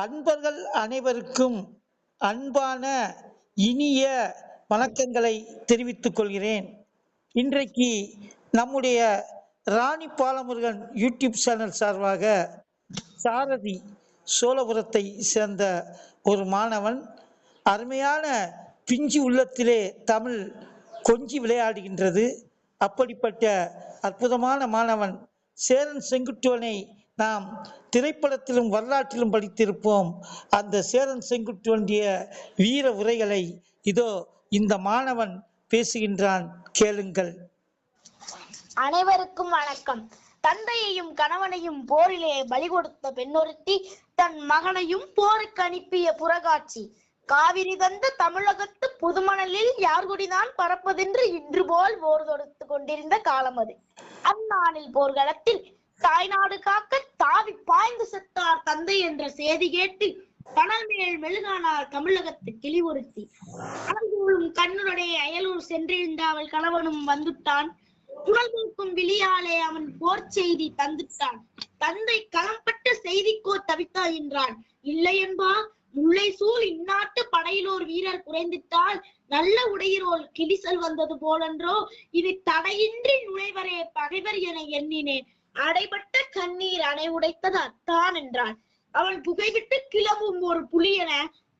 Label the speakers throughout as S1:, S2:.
S1: அன்பர்கள் அனைவருக்கும் அன்பான இனிய வணக்கங்களை தெரிவித்துக் கொள்கிறேன். இன்றைக்கு நம்முடைய ராணி பாலமுருகன் யூடியூப் சேனல் சார்பாக சாரதி சோழபுரத்தை சேர்ந்த ஒரு மாணவன் அருமையான பிஞ்சு உள்ளத்திலே தமிழ் கொஞ்சி விளையாடுகின்றது. அப்படிப்பட்ட அற்புதமான மாணவன் சேரன் செங்குட்டுவனை நாம் திரைப்படத்திலும் வரலாற்றிலும் படித்திருப்போம். அந்த சேரன் செங்குட்டுவனுடைய வீர உரைகளை இதோ இந்த மாணவன் பேசுகின்றான். கேளுங்கள்.
S2: அனைவருக்கும் வணக்கம். தந்தையையும் கணவனையும் போரிலே பலி கொடுத்த பெண்ணொருத்தி தன் மகனையும் போருக்கு அனுப்பிய புறகாட்சி. காவிரி தந்த தமிழகத்து புதுமணலில் யார் குடிதான் பறப்பதென்று இன்று போல் போர் தொடுத்து கொண்டிருந்த காலம் அது. அந்நாளில் போர்க்களத்தில் தாய்நாடு காக்க தாவி பாய்ந்து செத்தார் தந்தை என்ற செய்தி கேட்டு கனல் மேல் மெழுகானார் தமிழகத்து கிளி ஒருத்தி கண்ணுடைய அயலூர் சென்றிருந்த அவள் கணவனும் வந்துட்டான். புனல் மூக்கும் விழியாலே அவன் போர் செய்தி தந்துட்டான். தந்தை களம்பட்ட செய்திக்கோ தவித்தாய் என்றான். இல்லை என்பா முல்லை சூழ் இந்நாட்டு படையிலோர் வீரர் குறைந்துட்டால் நல்ல உடையிரோல் கிளிசல் வந்தது போலன்றோ இது தடையின்றி நுழைவரே பகைவர் என எண்ணினேன். அடைபட்ட கண்ணீர் அணை உடைத்தது அத்தான் என்றான் அவன் புகைவிட்டு கிளம்பும் ஒரு புலி என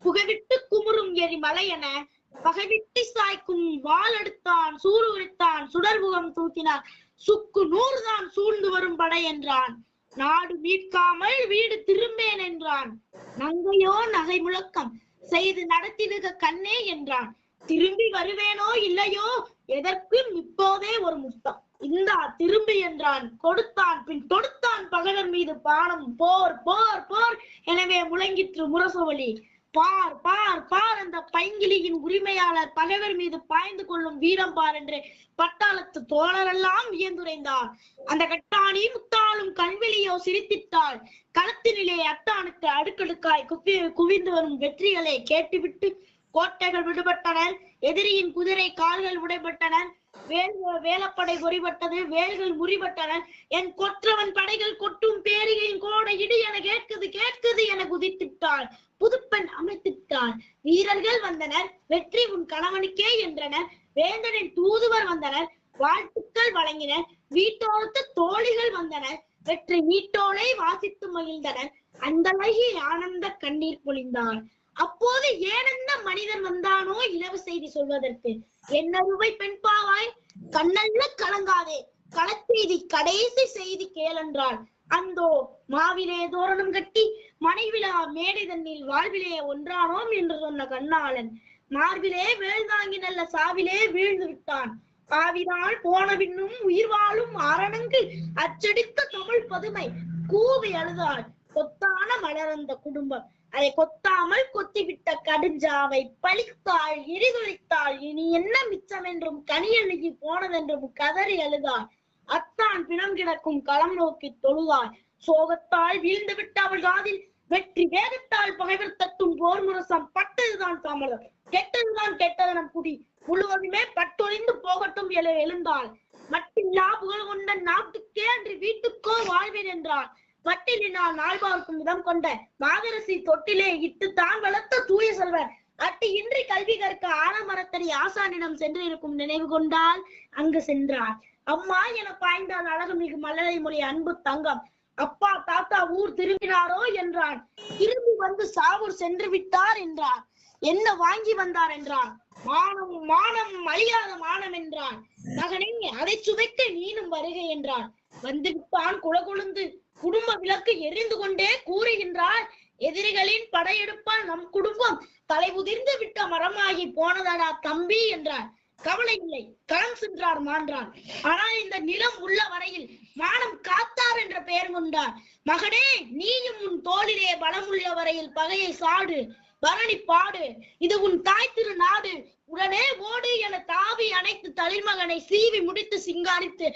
S2: புகைவிட்டு குமுறும் எரிமலை என பகைவிட்டு சாய்க்கும் வாள் எடுத்தான் சூறு உரித்தான் சுடர்முகம் தூக்கினான் சுக்கு நூறுதான் சூழ்ந்து வரும் படை என்றான். நாடு மீட்காமல் வீடு திரும்பேன் என்றான். நங்கையோ நகை முழக்கம் செய்து நடத்திடுக கண்ணே என்றான். திரும்பி வருவேனோ இல்லையோ எதற்கும் இப்போதே ஒரு முத்தம். இந்தா திரும்பி என்றான். கொடுத்தான். பின் தொடுத்தான் பகைவர் மீது பானம். போர் போர் போர். எனவே முழங்கிற்று முரசவழி. பார் பார் பார் அந்த பைங்கிலியின் உரிமையாளர் பகைவர் மீது பாய்ந்து கொள்ளும் வீரம் பார் என்று பட்டாளத்து தோழரெல்லாம் வியந்துரைந்தார். அந்த கட்டாணி முத்தாளும் கண்வெளியோ சிரித்திட்டாள். களத்தினிலே அத்தானுக்கு அடுக்கடுக்காய் குவி குவிந்து வரும் வெற்றிகளை கேட்டுவிட்டு கோட்டைகள் விடுபட்டனர் எதிரியின் குதிரை கால்கள் உடைபட்டனர் வேல் வேலப்படை பொறிபட்டது வேல்கள் முறிபட்டன. என் கொற்றவன் படைகள் கொட்டும் பேரிகையின் கோடை இடி என கேட்குது கேட்குது என குதித்திட்டாள் புதுப்பெண் அமைத்திட்டாள் வீரர்கள் வந்தனர் வெற்றி உன் கணவனுக்கே என்றனர். வேந்தனின் தூதுவர் வந்தனர் வாழ்த்துக்கள் வழங்கினர். வீட்டோர்த்த தோழிகள் வந்தனர் வெற்றி வீட்டோலை வாசித்து மகிழ்ந்தனர். அந்தழகி ஆனந்த கண்ணீர் பொழிந்தாள் அப்போது ஏனென்ன மனிதன் வந்தானோ இலவு செய்தி சொல்வதற்கு? என்ன ரூபாய் பெண் பாவாய் கண்ணல்ல கலங்காதே. களச்செய்தி கடைசி செய்தி கேளென்றாள். அந்தோ மாவிலே தோரணம் கட்டி மனைவிழா மேடை தண்ணில் வாழ்விலே ஒன்றானோம் என்று சொன்ன கண்ணாளன். மார்பிலே வேல் தாங்கி நல்ல சாவிலே வீழ்ந்து விட்டான். காவினால் போன பின்னும் உயிர் வாழும் அரணங்கு அச்சடித்த தமிழ் பதுமை கூவி அழுதாள். கொத்தான மலர்ந்த குடும்பம். அதை கொத்தாமல் கொத்திவிட்ட கடுஞ்சாவை பழித்தாள் எரிதுளித்தாள் இனி என்ன மிச்சம் என்றும் கனியழுகி போனதென்றும் கதறி அழுதாள். அத்தான் பிணம் கிடக்கும் களம் நோக்கி தொழுதாள். சோகத்தால் வீழ்ந்து விட்ட அவள் காதில் வெற்றி வேகத்தால் பகைவர் தட்டும் போர் முரசம். பட்டதுதான் தாமதம் கெட்டதுதான் கெட்டதனம் குடி. முழுவதுமே பட்டொழிந்து போகட்டும் என எழுந்தாள். மட்டில்லா புகழ் கொண்ட நாட்டுக்கே அன்று வீட்டுக்கோ வாழ்வேன் என்றாள். பட்டிலினால் நாள் பார்க்கும் விதம் கொண்ட மாதரசி தொட்டிலே இட்டு தான் வளர்த்த தூய செல்வர் அட்டி இன்றி கல்வி கற்க ஆலமரத்தடி ஆசானிடம் சென்று இருக்கும் நினைவு கொண்டால் அங்கு சென்றார். அம்மா என பாய்ந்தால் அழகு மிகு மலரை மொழி அன்பு தங்கம். அப்பா தாத்தா ஊர் திரும்பினாரோ என்றான். திரும்பி வந்து சாவூர் சென்று விட்டார் என்றார். என்ன வாங்கி வந்தார் என்றான். மானம் மானம் அழியாத மானம் என்றான். மகனே அதை சுவைக்க நீனும் வருகை என்றான். வந்து விட்டான் குலகுழுந்து. குடும்ப விளக்கு எரிந்து கொண்டே கூறுகின்றார் எதிரிகளின் படையெடுப்பால் நம் குடும்பம் தலை உதிர்ந்து விட்ட மரமாகி போனதாடா தம்பி என்றார். கவலை இல்லை களம் சென்றார் மான்றான். ஆனால் இந்த நிலம் உள்ள வரையில் மானம் காத்தார் என்ற பெயர் கொண்டார். மகனே நீயும் உன் தோளிலே பலமுள்ள வரையில் பகையை சாடு பரணி பாடு. இது உன் தாய் திரு நாடு உடனே ஓடு என தாவி அணைத்து தளிர்மகனை சீவி முடித்து சிங்காரித்து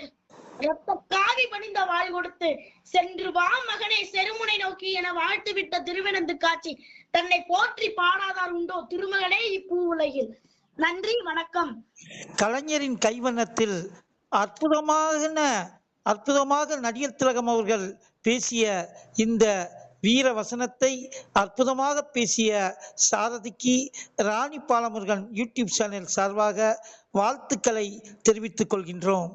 S2: ரத்தக்கா காவி பணிந்த வாழ் கொடுத்து சென்று வா மகனே செருமுனை நோக்கி என வாழ்த்து விட்ட திருவினந்து காட்சி. தன்னை போற்றி பாடாதார் உண்டோ திருமகனே இப்பூ உலகில். நன்றி வணக்கம்.
S1: கலைஞரின் கைவண்ணத்தில் அற்புதமான அற்புதமாக நடிகர் திலகம் அவர்கள் பேசிய இந்த வீர வசனத்தை அற்புதமாக பேசிய சாரதிக்கு ராணி பாலமுருகன் யூடியூப் சேனல் சார்பாக வாழ்த்துக்களை தெரிவித்துக் கொள்கின்றோம்.